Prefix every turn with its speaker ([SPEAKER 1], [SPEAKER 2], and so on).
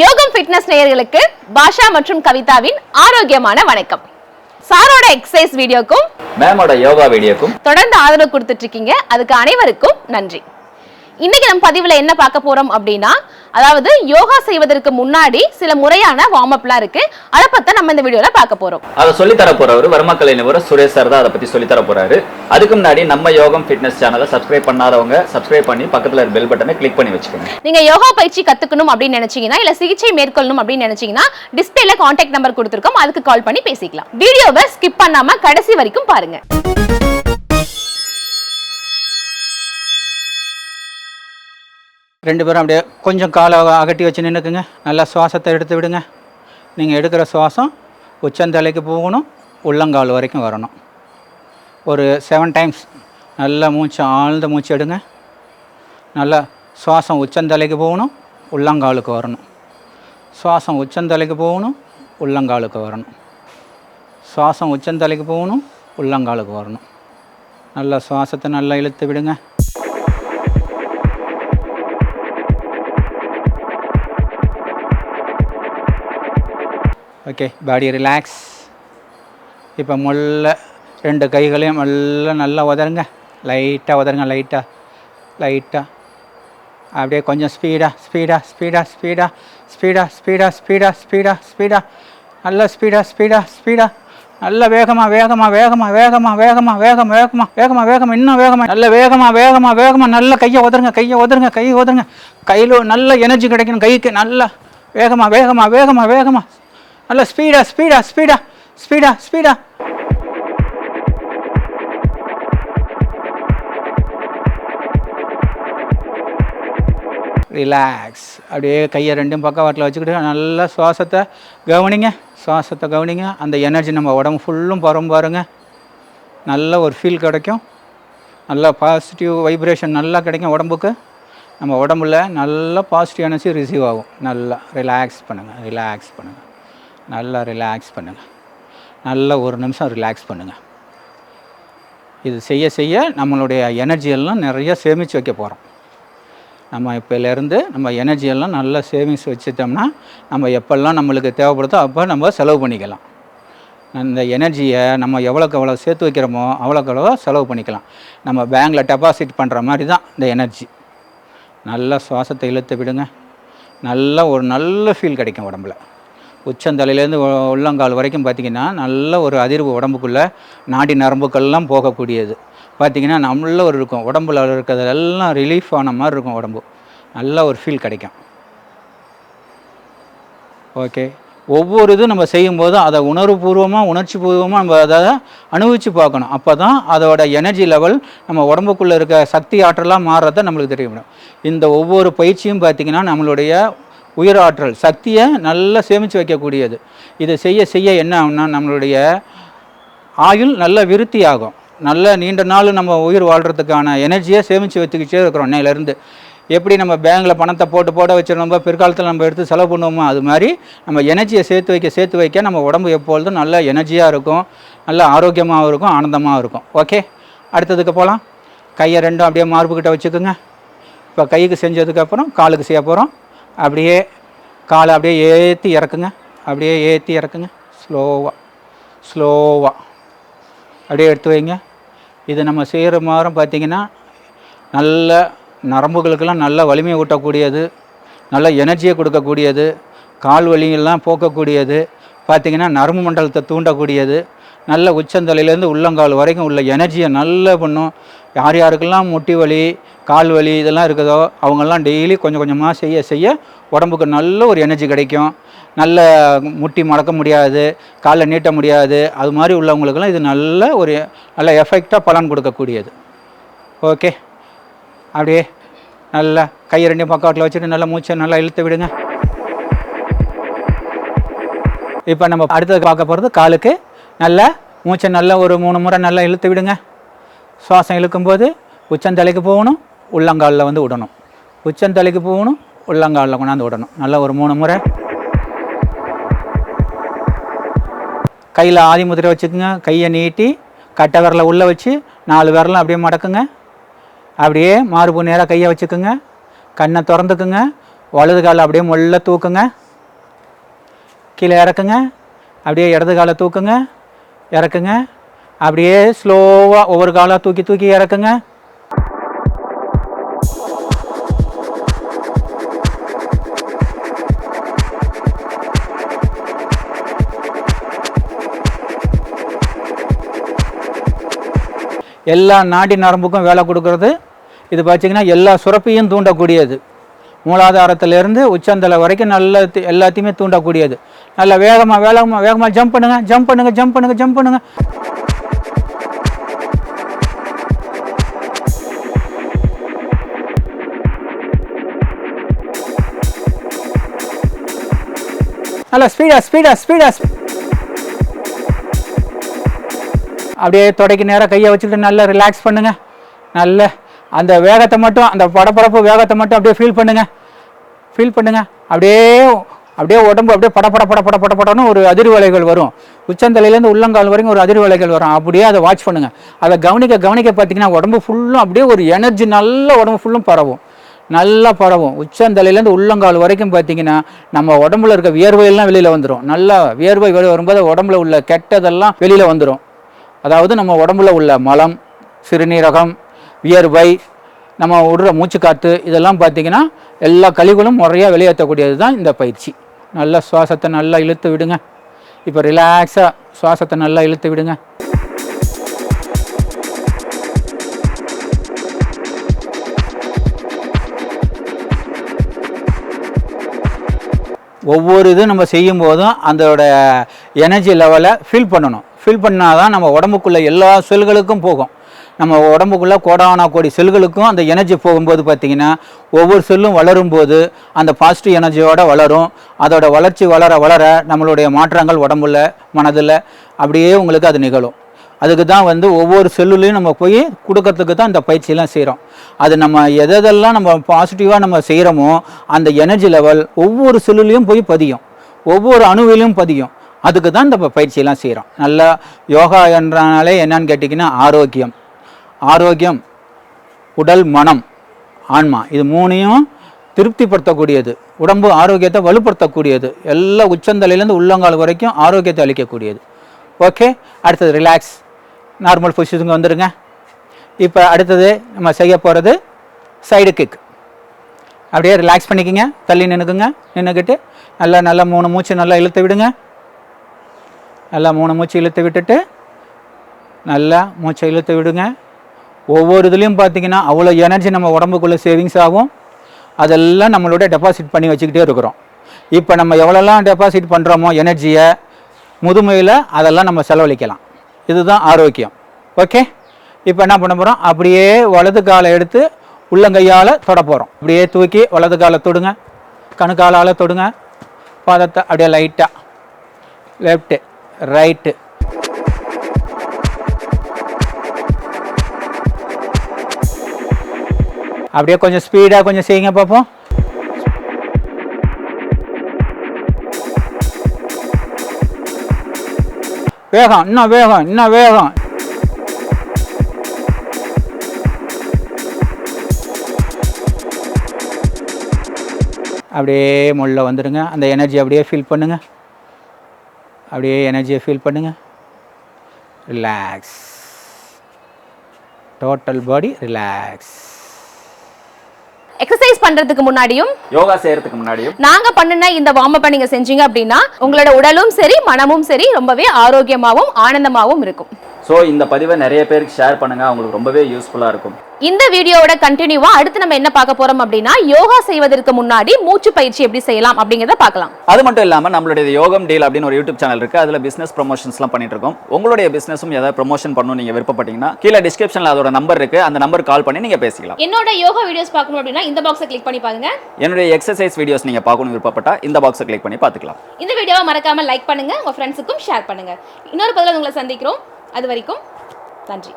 [SPEAKER 1] யோகம் ஃபிட்னஸ் நேயர்களுக்கு பாஷா மற்றும் கவிதாவின் ஆரோக்கியமான வணக்கம். சாரோட எக்ஸசைஸ் வீடியோக்கும்
[SPEAKER 2] மேமோட யோகா வீடியோக்கும்
[SPEAKER 1] தொடர்ந்து ஆதரவு கொடுத்துட்டு இருக்கீங்க. அதுக்கு அனைவருக்கும் நன்றி. இன்னைக்கு நம்ம பதிவுல என்ன பார்க்க போறோம் அப்படின்னா அதாவது யோகா செய்வதற்கு முன்னாடி சில முறையான வார்ம் அப்லாம் இருக்கு. அதை பத்தி நம்ம இந்த வீடியோல பார்க்க போறோம்.
[SPEAKER 2] அதை சொல்லித் தர போறவர் வர்மக்கலை நிபுணர் சுரேஷ் சார் தான் அதை பத்தி சொல்லித் தர போறாரு. அதுக்கு முன்னாடி நம்ம யோகம் ஃபிட்னஸ் சேனலை சப்ஸ்கிரைப் பண்ணாதவங்க சப்ஸ்கிரைப் பண்ணி பக்கத்துல இருக்க பெல் பட்டனை கிளிக் பண்ணி வச்சுக்கோங்க.
[SPEAKER 1] நீங்க யோகா பயிற்சி கத்துக்கணும் அப்படின்னு நினைச்சீங்கன்னா இல்ல சிகிச்சை மேற்கொள்ளணும் அப்படின்னு நினைச்சீங்கன்னா டிஸ்பிளேல கான்டாக்ட் நம்பர் கொடுத்துருக்கோம். அதுக்கு கால் பண்ணி பேசிக்கலாம். வீடியோவை ஸ்கிப் பண்ணாம கடைசி வரைக்கும் பாருங்க.
[SPEAKER 3] ரெண்டு பேரும் அப்படியே கொஞ்சம் காலை அகட்டி வச்சு நின்றுக்குங்க நல்லா சுவாசத்தை எடுத்து விடுங்க. நீங்கள் எடுக்கிற சுவாசம் உச்சந்தலைக்கு போகணும் உள்ளங்கால் வரைக்கும் வரணும். ஒரு செவன் டைம்ஸ் நல்லா மூச்சு ஆழ்ந்த மூச்சு எடுங்க. நல்லா சுவாசம் உச்சந்தலைக்கு போகணும் உள்ளங்காலுக்கு வரணும். சுவாசம் உச்சந்தலைக்கு போகணும் உள்ளங்காலுக்கு வரணும். சுவாசம் உச்சந்தலைக்கு போகணும் உள்ளங்காலுக்கு வரணும். நல்லா சுவாசத்தை நல்லா இழுத்து விடுங்க. ஓகே பாடி ரிலாக்ஸ் இப்போ முள்ள ரெண்டு கைகளையும் நல்லா நல்லா உதருங்க லைட்டாக உதருங்க லைட்டாக லைட்டாக அப்படியே கொஞ்சம் ஸ்பீடாக ஸ்பீடாக ஸ்பீடாக ஸ்பீடாக ஸ்பீடாக ஸ்பீடாக ஸ்பீடாக ஸ்பீடாக ஸ்பீடாக நல்ல ஸ்பீடாக ஸ்பீடாக ஸ்பீடாக நல்ல வேகமாக வேகமாக வேகமாக வேகமாக வேகமாக வேகம் வேகமாக வேகமாக வேகமாக இன்னும் வேகமாக நல்ல வேகமாக வேகமாக வேகமாக நல்ல கையை உதருங்க கையை உதருங்க கையை உதருங்க கையில் நல்ல எனர்ஜி கிடைக்கணும் கைக்கு நல்லா வேகமாக வேகமாக வேகமாக வேகமாக நல்ல ஸ்பீடா ஸ்பீடா ஸ்பீடா ஸ்பீடா ஸ்பீடா ரிலாக்ஸ் அப்படியே கையை ரெண்டும் பக்கவாட்டில் வச்சுக்கிட்டு நல்லா சுவாசத்தை கவனிங்க. சுவாசத்தை கவனிங்க. அந்த எனர்ஜி நம்ம உடம்பு ஃபுல்லும் பரம் பாருங்க. நல்ல ஒரு ஃபீல் கிடைக்கும். நல்லா பாசிட்டிவ் வைப்ரேஷன் நல்லா கிடைக்கும் உடம்புக்கு. நம்ம உடம்புல நல்ல பாசிட்டிவ் எனர்ஜி ரிசீவ் ஆகும். நல்லா ரிலாக்ஸ் பண்ணுங்கள் ரிலாக்ஸ் பண்ணுங்கள் நல்லா ரிலாக்ஸ் பண்ணுங்கள் நல்ல ஒரு நிமிஷம் ரிலாக்ஸ் பண்ணுங்கள் இது செய்ய செய்ய நம்மளுடைய எனர்ஜியெல்லாம் நிறையா நிறைய சேமித்து வைக்க போகிறோம் நம்ம இப்போலேருந்து நம்ம எனர்ஜியெல்லாம் நல்லா சேவிங்ஸ் வச்சுட்டோம்னா நம்ம எப்பெல்லாம் நம்மளுக்கு தேவைப்படுதோ அப்போ நம்ம செலவு பண்ணிக்கலாம். அந்த எனர்ஜியை நம்ம எவ்வளோக்கு எவ்வளோ சேர்த்து வைக்கிறோமோ அவ்வளோக்கு எவ்வளோ செலவு பண்ணிக்கலாம். நம்ம பேங்க்கில் டெபாசிட் பண்ணுற மாதிரி தான் இந்த எனர்ஜி நல்லா சுவாசத்தை இழுத்து விடுங்க. நல்ல ஒரு நல்ல ஃபீல் கிடைக்கும் உடம்புல. உச்சந்தலையிலேருந்து உள்ளங்கால் வரைக்கும் பார்த்திங்கன்னா நல்ல ஒரு அதிர்வு உடம்புக்குள்ளே நாடி நரம்புக்கெல்லாம் போகக்கூடியது. பார்த்திங்கன்னா நல்ல ஒரு இருக்கும். உடம்புல இருக்கிறதெல்லாம் ரிலீஃப் ஆன மாதிரி இருக்கும் உடம்பு. நல்ல ஒரு ஃபீல் கிடைக்கும். ஓகே ஒவ்வொரு இதுவும் நம்ம செய்யும்போதும் அதை உணர்வுபூர்வமாக உணர்ச்சி பூர்வமாக நம்ம அதை அனுபவித்து பார்க்கணும். அப்போ தான் அதோட எனர்ஜி லெவல் நம்ம உடம்புக்குள்ளே இருக்க சக்தி ஆற்றலாக மாறுறத நம்மளுக்கு தெரிய முடியும் இந்த ஒவ்வொரு பயிற்சியும் பார்த்திங்கன்னா நம்மளுடைய உயிர் ஆற்றல் சக்தியை நல்லா சேமித்து வைக்கக்கூடியது. இதை செய்ய செய்ய என்ன ஆகும்னா நம்மளுடைய ஆயுள் நல்ல விருத்தி ஆகும் நல்ல நீண்ட நாள் நம்ம உயிர் வாழ்கிறதுக்கான எனர்ஜியை சேமித்து வச்சுக்கிட்டே இருக்கிறோம் இன்னையிலேருந்து. எப்படி நம்ம பேங்கில் பணத்தை போட்டு போட வச்சிருந்தோம் பிற்காலத்தில் நம்ம எடுத்து செலவு பண்ணுவோமோ அது மாதிரி நம்ம எனர்ஜியை சேர்த்து வைக்க சேர்த்து வைக்க நம்ம உடம்பு எப்பொழுதும் நல்ல எனர்ஜியாக இருக்கும் நல்ல ஆரோக்கியமாகவும் இருக்கும் ஆனந்தமாகவும் இருக்கும். ஓகே அடுத்ததுக்கு போகலாம் கையை ரெண்டும் அப்படியே மார்புக்கிட்ட வச்சுக்கோங்க. இப்போ கைக்கு செஞ்சதுக்கப்புறம் காலுக்கு செய்ய போகிறோம் அப்படியே காலை அப்படியே ஏற்றி இறக்குங்க. அப்படியே ஏற்றி இறக்குங்க. ஸ்லோவாக ஸ்லோவாக அப்படியே எடுத்து வைங்க. இது நம்ம செய்கிற மாதிரி பார்த்திங்கன்னா நல்ல நரம்புகளுக்கெல்லாம் நல்ல வலிமையை ஊட்டக்கூடியது. நல்ல எனர்ஜியை கொடுக்கக்கூடியது. கால் வலியெல்லாம் போக்கக்கூடியது. பார்த்திங்கன்னா நரம்பு மண்டலத்தை தூண்டக்கூடியது. நல்ல உச்சந்தலையிலேருந்து உள்ளங்கால் வரைக்கும் உள்ள எனர்ஜியை நல்லா பண்ணும். யார் யாருக்கெல்லாம் முட்டி வலி கால் வலி இதெல்லாம் இருக்குதோ அவங்கெல்லாம் டெய்லி கொஞ்சம் கொஞ்சமாக செய்ய செய்ய உடம்புக்கு நல்ல ஒரு எனர்ஜி கிடைக்கும். நல்ல முட்டி மடக்க முடியாது காலை நீட்ட முடியாது. அது மாதிரி உள்ளவங்களுக்கெல்லாம் இது நல்ல ஒரு நல்ல எஃபெக்டாக பலன் கொடுக்கக்கூடியது. ஓகே அப்படியே நல்லா கையை ரெண்டு பக்கத்தில் வச்சுட்டு நல்லா மூச்சை நல்லா இழுத்து விடுங்க. இப்போ நம்ம அடுத்தது பார்க்க போகிறது காலுக்கு நல்லா மூச்சை நல்லா ஒரு மூணு முறை நல்லா இழுத்து விடுங்க. சுவாசம் இழுக்கும்போது உச்சந்தலைக்கு போகணும் உள்ளங்காலில் வந்து விடணும். உச்சந்தலைக்கு போகணும் உள்ளங்காலில் கொண்டாந்து விடணும். நல்லா ஒரு மூணு முறை. கையில் ஆதி முதிரை வச்சுக்கோங்க. கையை நீட்டி கட்டை விரலை உள்ளே வச்சு நாலு விரலும் அப்படியே மடக்குங்க. அப்படியே மார்பு நேராக கையை வச்சுக்குங்க. கண்ணை திறந்துக்குங்க. வலது காலை அப்படியே முள்ள தூக்குங்க. கீழே இறக்குங்க. அப்படியே இடது காலை தூக்குங்க. இறக்குங்க. அப்படியே ஸ்லோவாக ஒவ்வொரு காலாக தூக்கி தூக்கி இறக்குங்க. எல்லா நாடி நரம்புக்கும் வேலை கொடுக்கறது. இது பார்த்தீங்கன்னா எல்லா சுரப்பையும் தூண்டக்கூடியது. மூலாதாரத்திலிருந்து உச்சந்தலை வரைக்கும் நல்ல எல்லாத்தையுமே தூண்டக்கூடியது. நல்ல வேகமாக வேகமாக வேகமாக ஜம்ப் பண்ணுங்க ஜம்ப் பண்ணுங்க ஜம்ப் பண்ணுங்க ஜம்ப் பண்ணுங்க. நல்லா ஸ்பீடா ஸ்பீடா ஸ்பீடா அப்படியே தொடைக்கு நேராக கையை வச்சுக்கிட்டு நல்லா ரிலாக்ஸ் பண்ணுங்க. நல்ல அந்த வேகத்தை மட்டும் அந்த படப்படப்பு வேகத்தை மட்டும் அப்படியே ஃபீல் பண்ணுங்க. ஃபீல் பண்ணுங்க. அப்படியே அப்படியே உடம்பு அப்படியே படப்பட பட பட பட படன்னு ஒரு அதிர்வலைகள் வரும். உச்சந்தலையிலேருந்து உள்ளங்கால் வரைக்கும் ஒரு அதிர்வலைகள் வரும். அப்படியே அதை வாட்ச் பண்ணுங்க. அதை கவனிக்க கவனிக்க பார்த்தீங்கன்னா உடம்பு ஃபுல்லும் அப்படியே ஒரு எனர்ஜி நல்ல உடம்பு ஃபுல்லும் பரவும். நல்லா பரவும். உச்சந்தலையிலேருந்து உள்ளங்கால் வரைக்கும் பார்த்தீங்கன்னா நம்ம உடம்புல இருக்க வியர்வையெல்லாம் வெளியில் வந்துடும் நல்லா வியர்வை வெளியே வரும்போது உடம்புல உள்ள கெட்டதெல்லாம் வெளியில் வந்துடும் அதாவது நம்ம உடம்புல உள்ள மலம் சிறுநீரகம் வியர்வை நம்ம விடுற மூச்சுக்காற்று இதெல்லாம் பார்த்தீங்கன்னா எல்லா கழிவுகளும் முறையாக வெளியேற்றக்கூடியது தான் இந்த பயிற்சி. நல்லா சுவாசத்தை நல்லா இழுத்து விடுங்க. இப்போ ரிலாக்ஸாக சுவாசத்தை நல்லா இழுத்து விடுங்க. ஒவ்வொரு இதுவும் நம்ம செய்யும் போதும் அதோட எனர்ஜி லெவலை ஃபில் பண்ணணும். ஃபில் பண்ணால் தான் நம்ம உடம்புக்குள்ளே எல்லா செல்களுக்கும் போகும். நம்ம உடம்புக்குள்ளே கோடானா கோடி செல்களுக்கும் அந்த எனர்ஜி போகும்போது பார்த்தீங்கன்னா ஒவ்வொரு செல்லும் வளரும் போது அந்த பாசிட்டிவ் எனர்ஜியோட வளரும். அதோட வளர்ச்சி வளர வளர நம்மளுடைய மாற்றங்கள் உடம்புல மனதில் அப்படியே உங்களுக்கு அது நிகழும். அதுக்கு தான் வந்து ஒவ்வொரு செல்லுலையும் நம்ம போய் கொடுக்கறதுக்கு தான் இந்த பயிற்சியெல்லாம் செய்கிறோம் அது நம்ம எதெல்லாம் நம்ம பாசிட்டிவாக நம்ம செய்கிறோமோ அந்த எனர்ஜி லெவல் ஒவ்வொரு செல்லுலையும் போய் பதியும். ஒவ்வொரு அணுவிலையும் பதியும். அதுக்கு தான் இந்த பயிற்சியெல்லாம் செய்கிறோம் நல்லா யோகா என்றனாலே என்னன்னு கேட்டிங்கன்னா ஆரோக்கியம். ஆரோக்கியம் உடல் மனம் ஆன்மா இது மூணையும் திருப்திப்படுத்தக்கூடியது. உடம்பு ஆரோக்கியத்தை வலுப்படுத்தக்கூடியது. எல்லா உச்சந்தலையிலேருந்து உள்ளங்கால் வரைக்கும் ஆரோக்கியத்தை அளிக்கக்கூடியது. ஓகே அடுத்தது ரிலாக்ஸ் நார்மல் பொசிஷனுக்கு வந்துடுங்க இப்போ அடுத்தது நம்ம செய்ய போகிறது சைடு கிக் அப்படியே ரிலாக்ஸ் பண்ணிக்கங்க. தள்ளி நின்றுக்குங்க நின்றுக்கிட்டு நல்லா நல்லா மூணு மூச்சு நல்லா இழுத்து விடுங்க. நல்லா மூணு மூச்சு இழுத்து விட்டுட்டு நல்லா மூச்சை இழுத்து விடுங்க. ஒவ்வொரு இதுலேயும் பார்த்தீங்கன்னா அவ்வளோ எனர்ஜி நம்ம உடம்புக்குள்ளே சேவிங்ஸ் ஆகும். அதெல்லாம் நம்மளோட டெபாசிட் பண்ணி வச்சுக்கிட்டே இருக்கிறோம். இப்போ நம்ம எவ்வளோலாம் டெபாசிட் பண்ணுறோமோ எனர்ஜியை முதுமையில் அதெல்லாம் நம்ம செலவழிக்கலாம். இதுதான் ஆரோக்கியம். ஓகே இப்போ என்ன பண்ண போகிறோம் அப்படியே வலது காலை எடுத்து உள்ளங்கையால் தொட போகிறோம் அப்படியே தூக்கி வலது காலை தொடுங்க. கணுக்காலால் தொடுங்க. பாதத்தை அப்படியே லைட்டாக லெஃப்ட்டு ரைட்டு அப்படியே கொஞ்சம் ஸ்பீடாக கொஞ்சம் செய்யுங்க பார்ப்போம் வேகம் இன்னும் வேகம் இன்னும் வேகம். அப்படியே முள்ள வந்துடுங்க. அந்த எனர்ஜி அப்படியே ஃபீல் பண்ணுங்கள் அப்படியே எனர்ஜியை ஃபீல் பண்ணுங்கள் relax total body relax
[SPEAKER 1] exercise பண்றதுக்கு முன்னாடியும்
[SPEAKER 2] யோகா செய்யறதுக்கு முன்னாடியும்.
[SPEAKER 1] நாங்க பண்ணின இந்த வார்ம் அப் நீங்க செஞ்சீங்க அப்படின்னா உங்களோட உடலும் சரி மனமும் சரி ரொம்பவே ஆரோக்கியமாவும் ஆனந்தமாவும் இருக்கும்.
[SPEAKER 2] ஸோ இந்த பதிவை நிறைய பேருக்கு ஷேர் பண்ணுங்க. அவங்களுக்கு ரொம்பவே யூஸ்ஃபுல்லா இருக்கும்.
[SPEAKER 1] இந்த வீடியோவோட கண்டினியூவா அடுத்து நம்ம என்ன பார்க்க போறோம் அப்படின்னா யோகா செய்வதற்கு முன்னாடி மூச்சு பயிற்சி எப்படி செய்யலாம் அப்படிங்கறத பார்க்கலாம்.
[SPEAKER 2] அது மட்டும் இல்லாம நம்மளுடைய யோகம் டீல் அப்படின்னு ஒரு யூடியூப் சேனல் இருக்கு. அதுல பிசினஸ் ப்ரொமோஷன்ஸ்லாம் பண்ணிட்டு இருக்கோம். உங்களுடைய பிசினஸும் ஏதாவது ப்ரொமோஷன் பண்ணணும் நீங்க விருப்பப்பட்டீங்கன்னா கீழே டிஸ்கிரிப்ஷன்ல அதோட நம்பர் இருக்கு. அந்த நம்பர் கால் பண்ணி நீங்க பேசிக்கலாம்.
[SPEAKER 1] என்னோட யோகா வீடியோஸ் பார்க்கணும் அப்படின்னா இந்த பாக்ஸை கிளிக் பண்ணி பாருங்க.
[SPEAKER 2] என்னுடைய எக்ஸசைஸ் வீடியோஸ் நீங்க பார்க்கணும் விருப்பப்பட்டா இந்த பாக்ஸை கிளிக் பண்ணி பார்த்துக்கலாம்.
[SPEAKER 1] இந்த வீடியோவை மறக்காம லைக் பண்ணுங்க. உங்க ஃப்ரெண்ட்ஸுக்கும் ஷேர் பண்ணுங்க. இன்னொரு பதில உங்களை சந்திக்கிறோம். அது வரைக்கும் நன்றி.